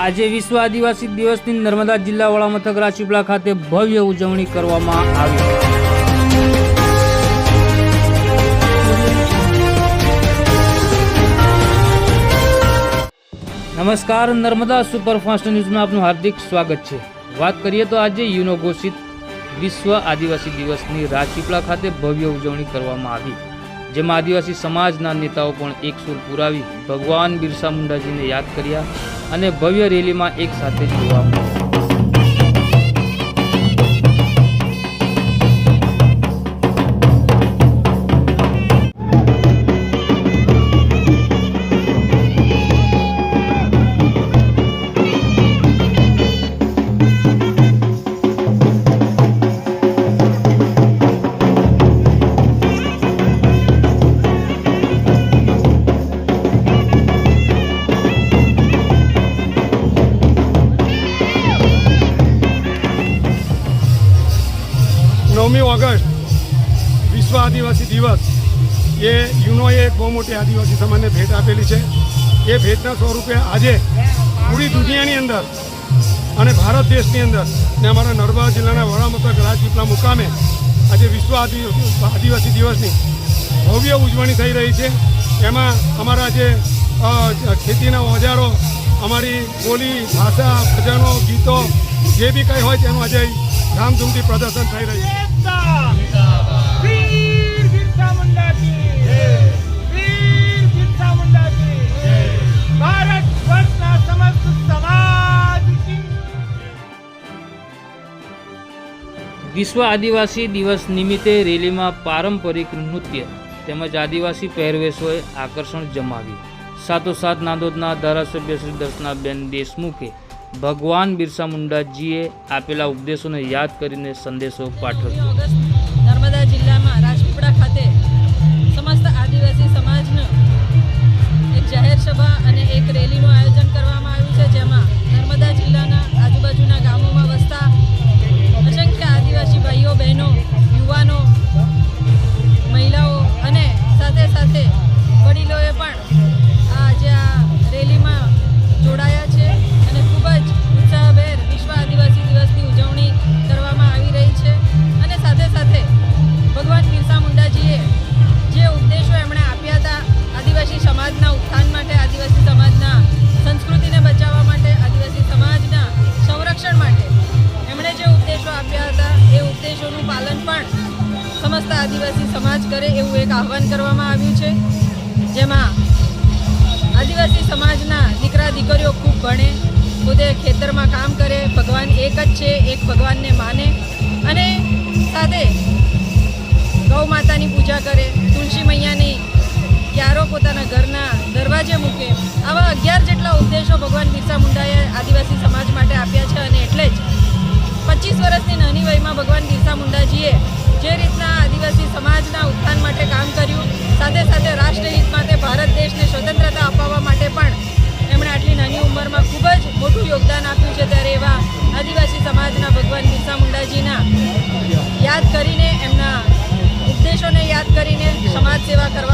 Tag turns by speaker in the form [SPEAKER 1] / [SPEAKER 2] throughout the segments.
[SPEAKER 1] આજે વિશ્વ આદિવાસી દિવસની નર્મદા જિલ્લા વડા મથક રાજપીપળા ખાતે ભવ્ય ઉજવણી કરવામાં આવી. નમસ્કાર, નર્મદા સુપરફાસ્ટ ન્યૂઝમાં આપનું હાર્દિક સ્વાગત છે. વાત કરીએ તો આજે યુનો ઘોષિત વિશ્વ આદિવાસી દિવસની રાજપીપળા ખાતે ભવ્ય ઉજવણી કરવામાં આવી, જેમાં આદિવાસી સમાજના નેતાઓ પણ એક સુર પુરાવી ભગવાન બિરસા મુંડાજીને યાદ કર્યા. અને ભવ્ય રેલીમાં એક સાથે જોવા મળ્યા
[SPEAKER 2] ઓગસ્ટ વિશ્વ આદિવાસી દિવસ. એ યુનોએ બહુ મોટી આદિવાસી સમાજને ભેટ આપેલી છે. એ ભેટના સ્વરૂપે આજે પૂરી દુનિયાની અંદર અને ભારત દેશની અંદર ને અમારા નર્મદા જિલ્લાના વડામથક રાજપીપળા મુકામે આજે વિશ્વ આદિવાસી દિવસની ભવ્ય ઉજવણી થઈ રહી છે. એમાં અમારા જે ખેતીના ઓજારો, અમારી બોલી, ભાષા, ભજનો, ગીતો જે બી કંઈ હોય તેનું આજે ધામધૂમથી પ્રદર્શન થઈ રહ્યું
[SPEAKER 1] વિશ્વ આદિવાસી દિવસ નિમિત્તે રેલીમાં પારંપરિક નૃત્ય તેમજ આદિવાસી પહેરવેશોએ આકર્ષણ જમાવ્યું. સાથોસાથ નાંદોદના ધારાસભ્ય શ્રી દર્શનાબેન દેશમુખે ભગવાન બિરસા મુંડાજીએ આપેલા ઉપદેશોને યાદ કરીને સંદેશો પાઠવ્યો.
[SPEAKER 3] સમસ્ત આદિવાસી સમાજ કરે એવું એક આહવાન કરવામાં આવ્યું છે. જેમાં આદિવાસી સમાજના દીકરા દીકરીઓ ખૂબ ભણે, પોતે ખેતરમાં કામ કરે, ભગવાન એક જ છે, એક ભગવાનને માને અને સાથે ગૌ માતાની પૂજા કરે, તુલસી મૈયાની ક્યારો પોતાના ઘરના દરવાજે મૂકે. આવા અગિયાર જેટલા ઉદ્દેશો ભગવાન બિરસા મુંડાએ આદિવાસી સમાજ સાથે રાષ્ટ્રહિત માટે ભારત દેશને સ્વતંત્રતા અપાવવા માટે પણ એમણે આટલી નાની ઉંમરમાં ખૂબ જ મોટું યોગદાન આપ્યું છે ત્યારે એવા આદિવાસી સમાજના ભગવાન બિરસા મુંડાજીના યાદ કરીને, એમના ઉપદેશોને યાદ કરીને સમાજ સેવા કરવા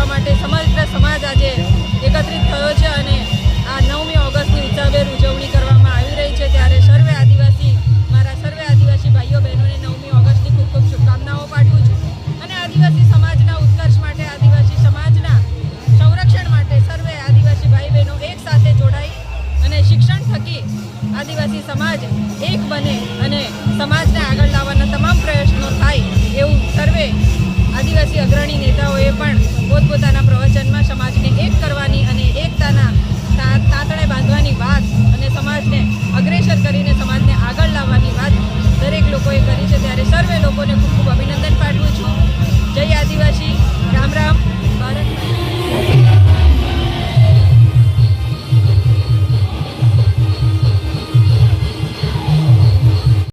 [SPEAKER 3] થકી આદિવાસી સમાજ એક બને અને સમાજને આગળ લાવવાના તમામ પ્રયત્નો થાય એવું સર્વે આદિવાસી અગ્રણી નેતાઓએ પણ પોતપોતાના પ્રવચનમાં સમાજને એક કરવાની અને એકતાના તાંતણે બાંધવાની વાત અને સમાજને અગ્રેસર કરીને સમાજને આગળ લાવવાની વાત દરેક લોકોએ કરી છે. ત્યારે સર્વે લોકોને ખૂબ